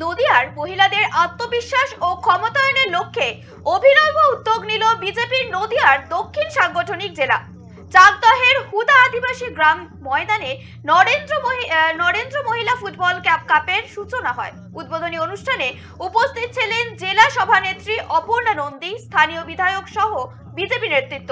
নদিয়ার মহিলাদের আত্মবিশ্বাস ও ক্ষমতায়নের লক্ষ্যে অভিনব উদ্যোগ নিল বিজেপির নদিয়ার দক্ষিণ সাংগঠনিক জেলা। চাকদহের হুদা আদিবাসী গ্রাম ময়দানে নরেন্দ্র নরেন্দ্র মহিলা ফুটবল কাপের সূচনা হয়। উদ্বোধনী অনুষ্ঠানে উপস্থিত ছিলেন জেলা সভানেত্রী অপর্ণা নন্দী, স্থানীয় বিধায়ক সহ বিজেপি নেতৃত্ব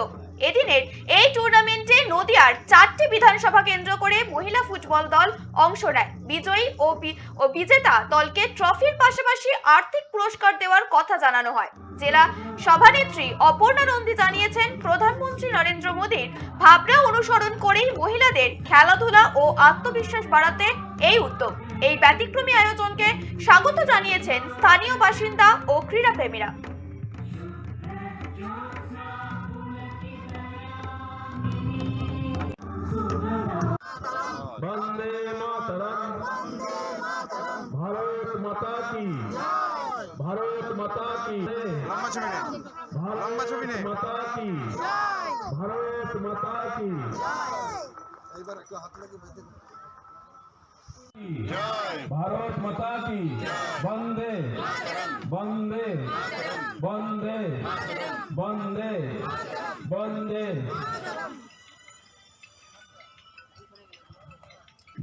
এদিনের এই টুর্নামেন্টে নদিয়ার চারটি বিধানসভা কেন্দ্র করে মহিলা ফুটবল দল অংশ নেয়। বিজয়ী ও বিজেতা দলকে ট্রফির পাশাপাশি আর্থিক পুরস্কার দেওয়ার কথা জানানো হয়। জেলা সভানেত্রী অপর্ণা নন্দী জানিয়েছেন, প্রধানমন্ত্রী নরেন্দ্র মোদীর ভাবনা অনুসরণ করেই মহিলাদের খেলাধুলা ও আত্মবিশ্বাস বাড়াতে এই উদ্যোগ। এই ব্যতিক্রমী আয়োজনকে স্বাগত জানিয়েছেন স্থানীয় বাসিন্দা ও ক্রীড়াপ্রেমীরা। মাতা কি? ভারত মাতা কি? লম্বা ছবি নেই লম্বা ছবি ভারত নেই। মাতা কি? ভারত মাতা কি? এইবার একটু হাত লাগিয়ে বলতে ভারত মাতা কি? বন্দে। বন্দে। বন্দে। বন্দে। বন্দে।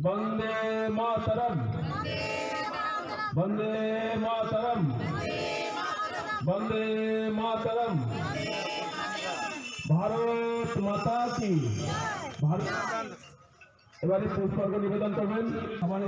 বন্দে মাতরম। বন্দে মাতরম বন্দে মাতরম ভারত মাতা কি ভারত এবারে পুষ্পার্ঘ নিবেদন করবেন সমানে